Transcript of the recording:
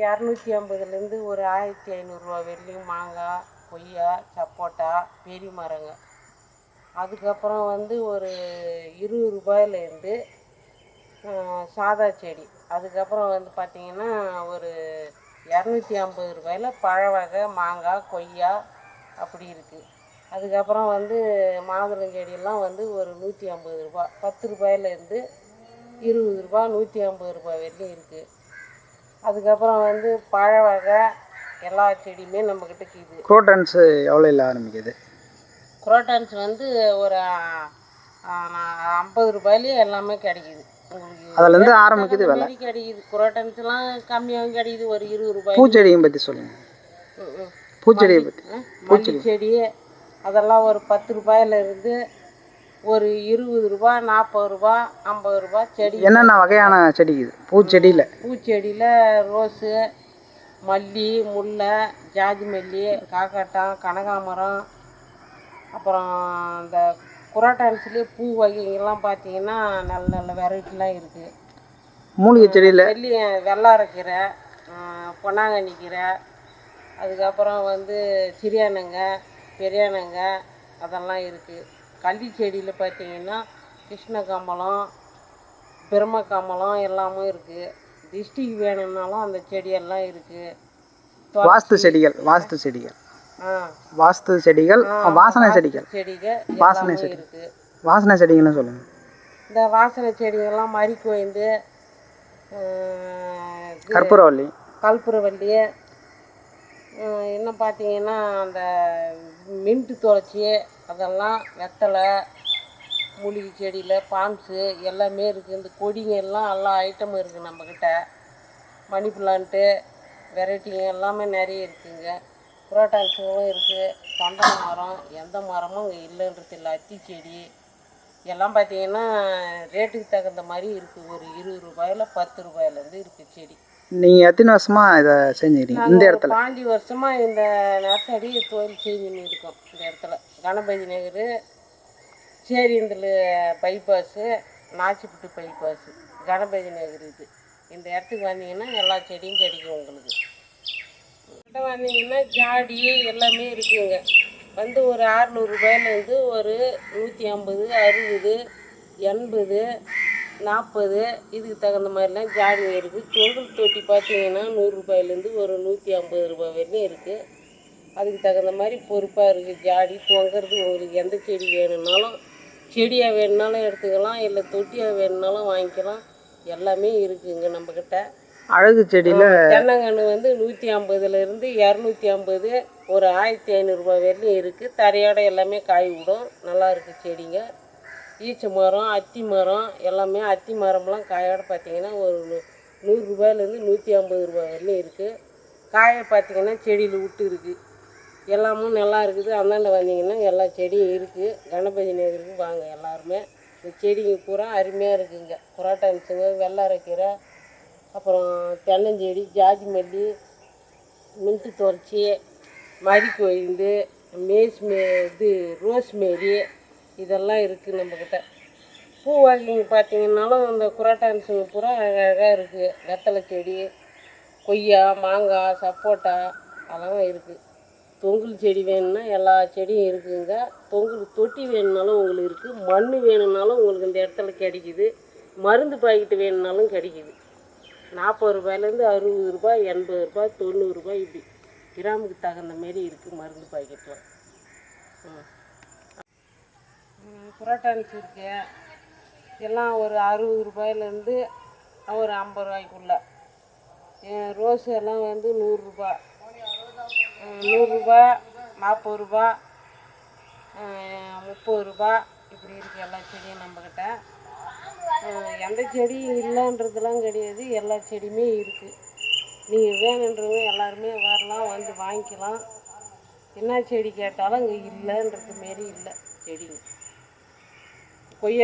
இரநூத்தி ஐம்பதுலேருந்து ஒரு ஆயிரத்தி ஐநூறுரூவா வரையிலும் மாங்காய் கொய்யா சப்போட்டா பெரிய மரங்க. அதுக்கப்புறம் வந்து ஒரு இருபது ரூபாயிலேருந்து சாதா செடி. அதுக்கப்புறம் வந்து பார்த்திங்கன்னா ஒரு இரநூத்தி ஐம்பது ரூபாயில் பழ வகை மாங்காய் கொய்யா அப்படி இருக்குது அதுக்கப்புறம் வந்து மாதுளம் செடியெல்லாம் வந்து ஒரு நூற்றி ஐம்பது ரூபா பத்து ரூபாயிலேருந்து இருபது ரூபா நூற்றி ஐம்பது ரூபாய் வரைக்கும் இருக்குது அதுக்கப்புறம் வந்து பழ வகை எல்லா செடியுமே நம்மக்கிட்ட குரோட்டன்ஸு எவ்வளோ இல்லை ஆரம்பிக்குது? குரோட்டன்ஸ் வந்து ஒரு ஐம்பது ரூபாயிலே எல்லாமே கிடைக்குது. அதுலேருந்து ஆரம்பிக்குது விலை. கிடைக்குது. குரோட்டன்ஸ்லாம் கம்மியாகவும் கிடைக்குது. ஒரு இருபது ரூபாய் பூச்செடியும் பற்றி சொல்லுங்கள். பூச்செடியை பற்றி மல்லி செடி. அதெல்லாம் ஒரு பத்து ரூபாயில இருந்து ஒரு இருபது ரூபா நாற்பது ரூபா ஐம்பது ரூபா செடி. என்னென்ன வகையான செடி இது? பூச்செடியில். பூச்செடியில் ரோஸு மல்லி முல்லை ஜாதி மல்லி காக்காட்டான் கனகாமரம் அப்புறம் இந்த குரோட்டான்ஸ்லேயே பூ வகைகள்லாம் பார்த்தீங்கன்னா நல்ல நல்ல வெரைட்டிலாம் இருக்குது மூலிகை செடியில்? வெள்ளி வெள்ளாரக்கீரை பொன்னாங்கண்ணி கீரை அதுக்கப்புறம் வந்து சிறியானங்க பெரியானங்க அதெல்லாம் இருக்குது கள்ளி செடியில் பார்த்தீங்கன்னா கிருஷ்ண கமலம் பிரம்ம கமலம் எல்லாமே இருக்குது டிஸ்டிக் வேணும்னாலும் அந்த செடியெல்லாம் இருக்குது வாஸ்து செடிகள் வாஸ்து செடிகள். ஆ. வாஸ்து செடிகள் வாசனை செடிகள். செடிகள் வாசனை செடி. இருக்குது வாசனை செடிகள்னு சொல்லுங்கள் இந்த வாசனை செடிகள்லாம் மறி கோய்ந்து கற்பூரவள்ளி கற்பூரவல்லி. அஹ் இன்னும் பார்த்தீங்கன்னா அந்த மின்ட்டு துளச்சி அதெல்லாம் வெத்தலை மூலிகை செடியில் பாம்ஸு எல்லாமே இருக்குது இந்த கொடிங்க எல்லாம் எல்லா ஐட்டமும் இருக்குது நம்மக்கிட்ட மணி பிளான்ட்டு வெரைட்டிங்க எல்லாமே நிறைய இருக்குதுங்க புரோட்டான்ஸுகளும் இருக்குது சந்தன மரம் எந்த மரமும் இங்கே இல்லைன்றது இல்லை. அத்தி செடி. எல்லாம் பார்த்தீங்கன்னா ரேட்டுக்கு தகுந்த மாதிரி இருக்குது ஒரு இருபது ரூபாயில் பத்து ரூபாயிலேருந்து இருக்குது செடி. நீங்கள் எத்தனை வருஷமாக இதை செஞ்சுக்கிறீங்க இந்த இடத்துல. பாஞ்சு வருஷமா இந்த நர்சரி தொழில் செஞ்சுன்னு இருக்கோம் இந்த இடத்துல. கணபதி நகர் சேரியந்தல் பைபாஸு நாச்சிப்பட்டு பைபாஸு கணபதி நகர் இது. இந்த இடத்துக்கு வந்தீங்கன்னா எல்லா செடியும் கிடைக்கும் உங்களுக்கு. கிட்ட வந்தீங்கன்னா ஜாடி எல்லாமே இருக்குங்க. வந்து ஒரு அறநூறுபாயிலேருந்து ஒரு நூற்றி ஐம்பது அறுபது எண்பது நாற்பது இதுக்கு தகுந்த மாதிரிலாம் ஜாடி இருக்குது தொங்கல் தொட்டி பார்த்தீங்கன்னா நூறுரூபாயிலேருந்து ஒரு நூற்றி ஐம்பது ரூபாய் வரையும் இருக்குது அதுக்கு தகுந்த மாதிரி பொறுப்பாக இருக்குது ஜாடி தொங்குறது உங்களுக்கு எந்த செடி வேணும்னாலும் செடியாக வேணும்னாலும் எடுத்துக்கலாம் இல்லை தொட்டியாக வேணும்னாலும் வாங்கிக்கலாம். எல்லாமே இருக்குங்க நம்மக்கிட்ட அழகு செடியில் தென்னங்கன்று வந்து நூற்றி ஐம்பதுலேருந்து இரநூத்தி ஐம்பது ஒரு ஆயிரத்தி ஐநூறுரூபா வரையும் இருக்குது தரையோட எல்லாமே காய் விடும். நல்லா இருக்குது செடிங்க. ஈச்ச மரம் அத்தி மரம் எல்லாமே அத்தி மரம்லாம் காயோட பார்த்திங்கன்னா ஒரு நூ- நூறுரூபாயிலேருந்து நூற்றி ஐம்பது ரூபாய் வரலையும் இருக்குது காயை பார்த்தீங்கன்னா செடியில் விட்டு இருக்குது எல்லாமும் நல்லா இருக்குது. அந்தாண்ட வந்தீங்கன்னா எல்லா செடியும் இருக்குது கணபதி நகருக்கு வாங்க எல்லாருமே. இந்த செடிங்க பூரா அருமையாக இருக்குங்க. புரோட்டான்ஸுங்க வெள்ளரைக்கீரை அப்புறம் தென்னஞ்செடி ஜாதி மல்லி மின்ட்டு துளச்சி மரி கொய்ந்து மேஸ் மே இது ரோஸ்மேரி இதெல்லாம் இருக்குது நம்மக்கிட்ட பூ வாக்கிங் பார்த்தீங்கன்னாலும் இந்த குரோட்டான்ஸுங்க பூரா அழகழகாக இருக்குது வெத்தலை செடி கொய்யா மாங்காய் சப்போட்டா அதெல்லாம் இருக்குது தொங்குல் செடி வேணும்னா எல்லா செடியும் இருக்குதுங்க தொங்குல் தொட்டி வேணும்னாலும் உங்களுக்கு இருக்குது மண் வேணும்னாலும் உங்களுக்கு இந்த இடத்துல கிடைக்குது. மருந்து பாக்கெட்டு வேணும்னாலும் கிடைக்குது. நாற்பது ரூபாயிலேருந்து அறுபது ரூபாய் எண்பது ரூபாய் தொண்ணூறுரூபாய் இப்படி. கிராமுக்கு தகுந்த மாரி இருக்குது மருந்து பாக்கெட்டில் புரோட்டான்ஸ் இருக்குது எல்லாம் ஒரு அறுபது ரூபாயிலேருந்து ஒரு ஐம்பது ரூபாய்க்குள்ள. அஹ் ரோஸ் எல்லாம் வந்து நூறுரூபா நூறுரூபா நாற்பது ரூபா முப்பது ரூபா இப்படி இருக்குது எல்லா செடியும் நம்மக்கிட்ட எந்த செடி இல்லைன்றதுலாம் கிடையாது. எல்லா செடியுமே இருக்குது நீங்கள் வேணுன்றவங்க எல்லாருமே வரலாம் வந்து வாங்கிக்கலாம். என்ன செடி கேட்டாலும் இங்கே இல்லைன்றது மாரி இல்லை செடிங்க. கொய்யா